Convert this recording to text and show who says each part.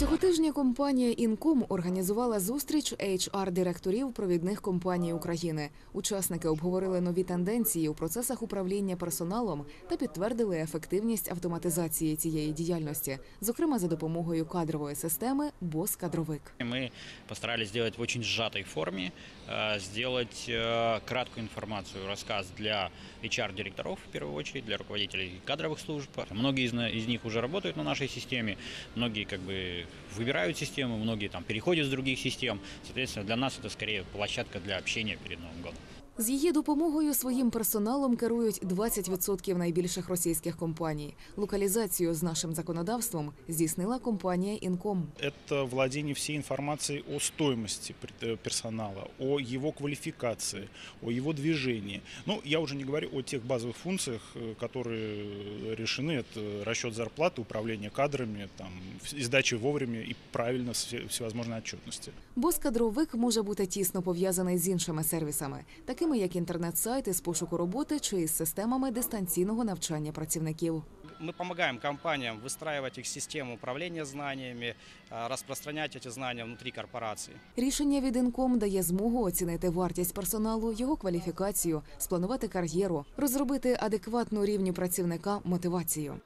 Speaker 1: Цього тижня компанія Інком організувала зустріч HR-директорів провідних компаній України. Учасники обговорили нові тенденції у процесах управління персоналом та підтвердили ефективність автоматизації цієї діяльності, зокрема за допомогою кадрової системи БОС Кадровик.
Speaker 2: Мы постарались сделать в очень сжатой форме, э, сделать э, краткую информацию, рассказ для HR-директоров, в первую очередь, для руководителей кадровых служб. Многие из, на- из них уже работают на нашей системе, многие как бы выбирают систему, многие там переходят с других систем. Соответственно, для нас это скорее площадка для общения перед Новым годом.
Speaker 1: З її допомогою своїм персоналом керують 20% найбільших російських компаній. Локалізацію з нашим законодавством здійснила компанія Інком.
Speaker 3: это владение всей информацией о стоимости пред- э, персонала, о его квалификации, о его движении. Ну, я уже не говорю о тех базовых функциях, э, которые решены. Это расчет зарплаты, управление кадрами, там, в- и сдача вовремя и правильно все- всевозможной отчетности.
Speaker 1: Бос кадровик може бути тісно пов'язаний з іншими сервісами, такими як інтернет-сайти з пошуку роботи чи із системами дистанційного навчання працівників.
Speaker 4: Мы помогаем компаниям выстраивать их систему управления знаниями, а, распространять эти знания внутри корпорации.
Speaker 1: Рішення від Інком дає змогу оцінити вартість персоналу, його кваліфікацію, спланувати кар'єру, розробити адекватну рівню працівника мотивацію.